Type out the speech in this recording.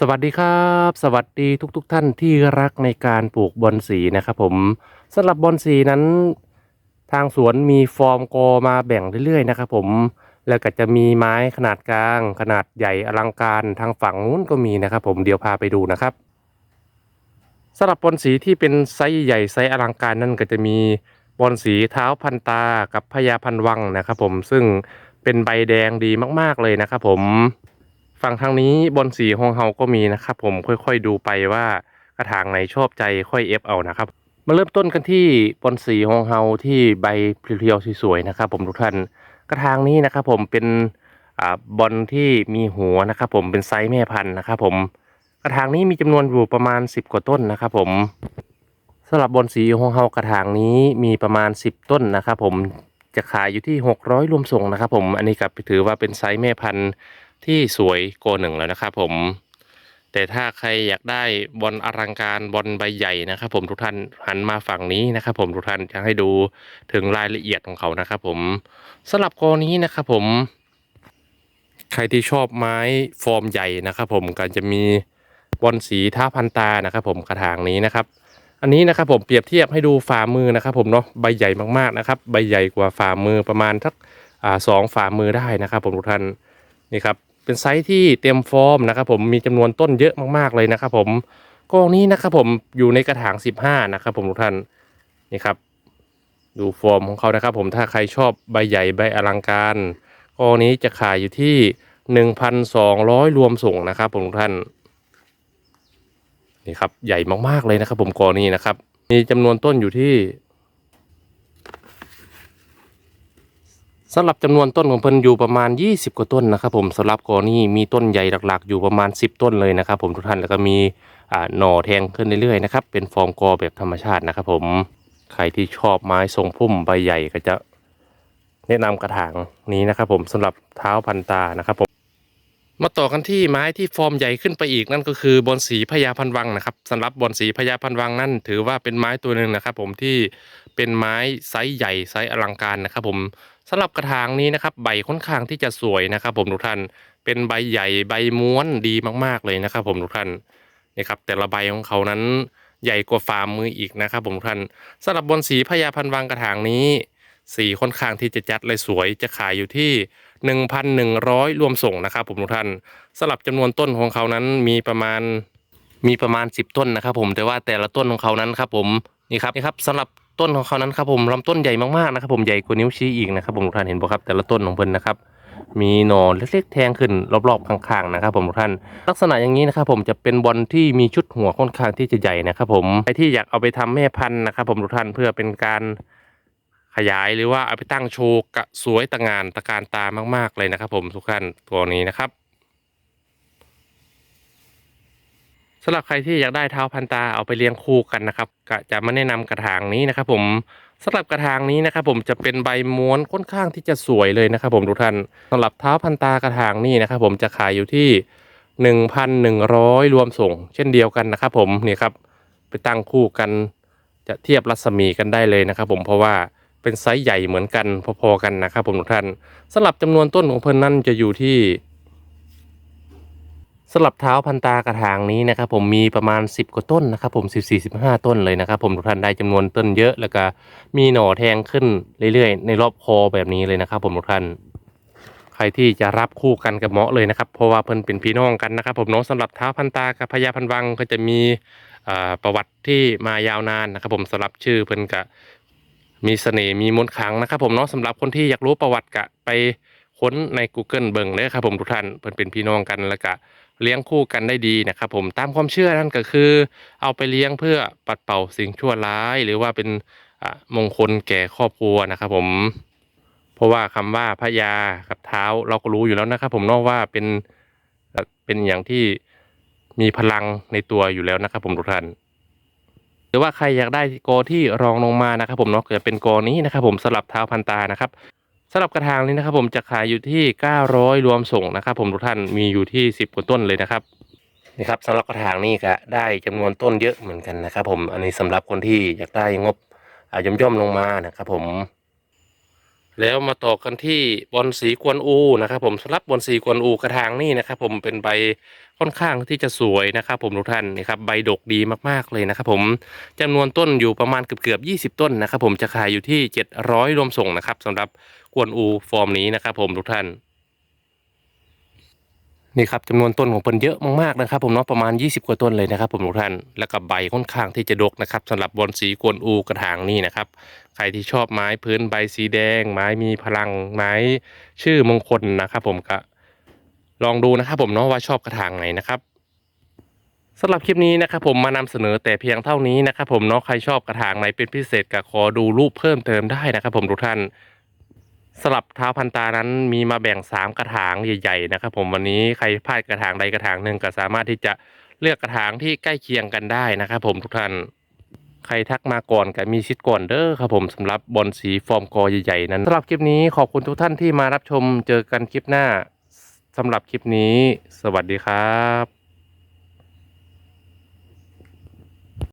สวัสดีครับ สวัสดีทุกๆทท่านที่รักในการปลูกบอนสีนะครับผมสำหรับบอนสีนั้น ทางสวนมีฟอร์มโกมาแบ่งเรื่อยๆนะครับผมแล้วก็จะมีไม้ขนาดกลาง ขนาดใหญ่อลังการทางฝั่งนู้นก็มีนะครับผมเดี๋ยวพาไปดูนะครับสำหรับบอนสีที่เป็นไซส์ใหญ่ไซส์อลังการนั่นก็จะมีบอนสีเท้าพันตากับพญาพันวังนะครับผมซึ่งเป็นใบแดงดีมากๆเลยนะครับผม ฝั่งทางนี้บนสีของเฮาก็มีนะครับผมค่อยๆดูไปว่ากระถางไหนชอบใจค่อยเอฟเอานะครับมาเริ่มต้นกันที่บอนสีของเฮาที่ใบเพียวๆสวยๆนะครับ ผมทุกท่านกระถางนี้นะครับ ผมเป็นอบอลที่มีหัวนะครับ ผมเป็นไซส์แม่พันธุ์นะครับ ผมกระถางนี้มีจำนวนอยู่ประมาณ 10 กว่าต้นนะครับ ผมสำหรับบอนสีของเฮากระถางนี้มีประมาณ 10 ต้นนะครับ ผมจะขายอยู่ที่ 600 รวมส่งนะครับ ผมอันนี้ก็ถือว่าเป็นไซส์แม่พันธุ์ ที่สวยโกหนึ่งแล้วนะครับผม แต่ถ้าใครอยากได้บอลอลังการบอลใบใหญ่นะครับ ผมทุกท่านหันมาฝั่งนี้นะครับ ผมทุกท่านจะให้ดูถึงรายละเอียดของเขานะครับ ผมสำหรับโกนี้นะครับผม ใครที่ชอบไม้ฟอร์มใหญ่นะครับ ผมก็จะมีบอลสีท่าพันตานะครับ ผมกระถางนี้นะครับอันนี้นะครับผมเปรียบเทียบให้ดูฝ่ามือนะครับ ผมเนาะใบใหญ่มากๆนะครับ ใบใหญ่กว่าฝ่ามือประมาณทักสองฝ่ามือได้นะครับ ผมทุกท่านนี่ครับ เป็นไซส์ที่เต็มฟอร์มนะครับผมมีจำนวนต้นเยอะมากๆเลยนะครับผมกองนี้นะครับผมอยู่ในกระถาง 15 นะครับผมทุกท่านนี่ครับ ดูฟอร์มของเขานะครับ ผมถ้าใครชอบใบใหญ่ใบอลังการกองนี้จะขายอยู่ที่ 1,200 รวมส่งนะครับผมทุกท่านนี่ครับใหญ่มากๆเลยนะครับ ผมกอนี้นะครับ มีจำนวนต้นอยู่ที่ สำหรับจำนวนต้นของเพิ่นอยู่ประมาณ 20 กว่าต้นนะครับผมสำหรับกอนี้มีต้นใหญ่หลักๆ อยู่ประมาณ 10 ต้นเลยนะครับผมทุกท่านแล้วก็มีอ่าหน่อแทงขึ้นเรื่อยๆนะครับเป็นฟอร์มกอแบบธรรมชาตินะครับผมใครที่ชอบไม้ทรงพุ่มใบใหญ่ก็จะแนะนำกระถางนี้นะครับผมสำหรับเท้าพันตานะครับผมมาต่อกันที่ไม้ที่ฟอร์มใหญ่ขึ้นไปอีกนั่นก็คือบอนสีพญาพันวังนะครับสำหรับบอนสีพญาพันวังนั่นถือว่าเป็นไม้ตัวหนึ่งนะครับ ผมที่เป็นไม้ไซส์ใหญ่ไซส์อลังการนะครับ ผม สำหรับกระถางนี้นะครับใบค่อนข้างที่จะสวยนะครับ ผมทุกท่านเป็นใบใหญ่ใบม้วนดีมากๆเลยนะครับ ผมทุกท่านนี่ครับแต่ละใบของเขานั้นใหญ่กว่าฝ่ามืออีกนะครับ ผมทุกท่านสำหรับบนสีพญาพันวังกระถางนี้ สีค่อนข้างที่จะจัดเลยสวยจะขายอยู่ที่ 1,100 รวมส่งนะครับ ผมทุกท่านสำหรับจำนวนต้นของเขานั้นมีประมาณมีประมาณ 10 ต้นนะครับ ผมแต่ว่าแต่ละต้นของเขานั้นครับผมนี่ครับนี่ครับสำหรับ ต้นของเขานั้นครับผมลำต้นใหญ่มากๆนะครับ ผมใหญ่กว่านิ้วชี้อีกนะครับผมทุกท่านเห็นบ่ครับ แต่ละต้นของเพิ่นนะครับมีหน่อเล็กๆแทงขึ้นรอบๆข้างๆนะครับ ผมทุกท่าน ลักษณะอย่างนี้นะครับผมจะเป็นบอลที่มีชุดหัวค่อนข้างที่จะใหญ่นะครับ ผมใครที่อยากเอาไปทำแม่พันธุ์นะครับ ผมทุกท่านเพื่อเป็นการขยายหรือว่าเอาไปตั้งโชว์กะสวยตะงานตะการตามากๆเลยนะครับ ผมทุกท่านตัวนี้นะครับ สำหรับใครที่อยากได้เท้าพันตาเอาไปเลี้ยงคู่กันนะครับก็จะมาแนะนำกระถางนี้นะครับ ผมสำหรับกระถางนี้นะครับ ผมจะเป็นใบม้วนค่อนข้างที่จะสวยเลยนะครับ ผมทุกท่านสำหรับเท้าพันตากระถางนี้นะครับ ผมจะขายอยู่ที่หนึ่งพันหนึ่งร้อยรวมส่ง เช่นเดียวกันนะครับ ผมนี่ครับไปตั้งคู่กัน จะเทียบรัศมีกันได้เลยนะครับ ผมเพราะว่าเป็นไซส์ใหญ่เหมือนกันพอๆกันนะครับ ผมทุกท่านสำหรับจำนวนต้นของเพิ่นนั่นจะอยู่ที่ สำหรับเท้าพันตากระถางนี้นะครับผมมีประมาณ 10 กว่าต้นนะครับผม14 15 ต้นเลยนะครับผมทุกท่านได้จำนวนต้นเยอะแล้วก็มีหน่อแทงขึ้นเรื่อยๆ ในรอบคอแบบนี้เลยนะครับผมทุกท่านใครที่จะรับคู่กันกับเหมาะเลยนะครับเพราะว่าเพิ่นเป็นพี่น้องกันนะครับ ผมเน้องสำหรับเท้าพันตากับพญาพันวังก็จะมีประวัติที่มายาวนานนะครับ ผมสำหรับชื่อเพิ่นกะมีเสน่ห์มีมนต์ขลังนะครับ ผมเนาะสำหรับคนที่อยากรู้ประวัติกะไปค้นใน Google เบิ่งเด้อครับผมทุกท่านเพิ่นเป็นพี่น้องกันแล้วก็ เลี้ยงคู่กันได้ดีนะครับผมตามความเชื่อนั่นก็คือ เอาไปเลี้ยงเพื่อปัดเป่าสิ่งชั่วร้าย หรือว่าเป็นมงคลแก่ครอบครัวนะครับผม เพราะว่าคำว่าพระยากับเท้าเราก็รู้อยู่แล้วนะครับ ผมนอกว่าเป็นเอ่อเป็นอย่างที่มีพลังในตัวอยู่แล้วนะครับ ผมทุกท่านหรือว่าใครอยากได้โกที่รองลงมานะครับ ผมเนาะจะเป็นโกนี้นะครับ ผมสลับเท้าพันตานะครับ สำหรับกระถางนี้นะครับ ผมจะขายอยู่ที่ 900 รวมส่งนะครับ ผมทุกท่านมีอยู่ที่ 10กว่าต้นเลยนะครับนี่ครับสำหรับกระถางนี้ก็ได้จำนวนต้นเยอะเหมือนกันนะครับ ผมอันนี้สำหรับคนที่อยากได้งบอ่าย่อมๆลงมานะครับ ผม แล้วมาต่อกันที่บอลสีกวนอูนะครับ ผมสำหรับบอลสีกวนอูกระถางนี่นะครับ ผมเป็นใบค่อนข้างที่จะสวยนะครับ ผมทุกท่านนะครับใบดกดีมากๆเลยนะครับ ผมจำนวนต้นอยู่ประมาณเกือบเกือบ20ต้นนะครับ ผมจะขายอยู่ที่ 700รวมส่งนะครับสำหรับกวนอูฟอร์มนี้นะครับ ผมทุกท่าน นี่ครับจำนวนต้นของเพิ่นเยอะมากๆนะครับ ผมเนาะประมาณ 20 กว่าต้นเลยนะครับ ผมทุกท่านแล้วก็ใบค่อนข้างที่จะดกนะครับสำหรับบอนสีกวนอูกระถางนี่นะครับ ใครที่ชอบไม้พื้นใบสีแดง ไม้มีพลังไม้ชื่อมงคลนะครับ ผมก็ลองดูนะครับ ผมเนาะว่าชอบกระถางไหนนะครับสำหรับคลิปนี้นะครับผมมานำเสนอแต่เพียงเท่านี้นะครับผมเนาะใครชอบกระถางไหนเป็นพิเศษก็ขอดูรูปเพิ่มเติมได้นะครับ ผมทุกท่าน สลับเท้าพันตานั้นมีมาแบ่ง 3 กระถางใหญ่ๆนะครับ ผมวันนี้ใครพลาดกระถางใดกระถางหนึ่งก็สามารถที่จะเลือกกระถางที่ใกล้เคียงกันได้นะครับ ผมทุกท่านใครทักมาก่อนก็มีชิดก่อนเด้อครับผมสำหรับบอลสีฟอร์มกอใหญ่ๆนั้นสำหรับคลิปนี้ขอบคุณทุกท่านที่มารับชมเจอกันคลิปหน้าสำหรับคลิปนี้ สวัสดีครับ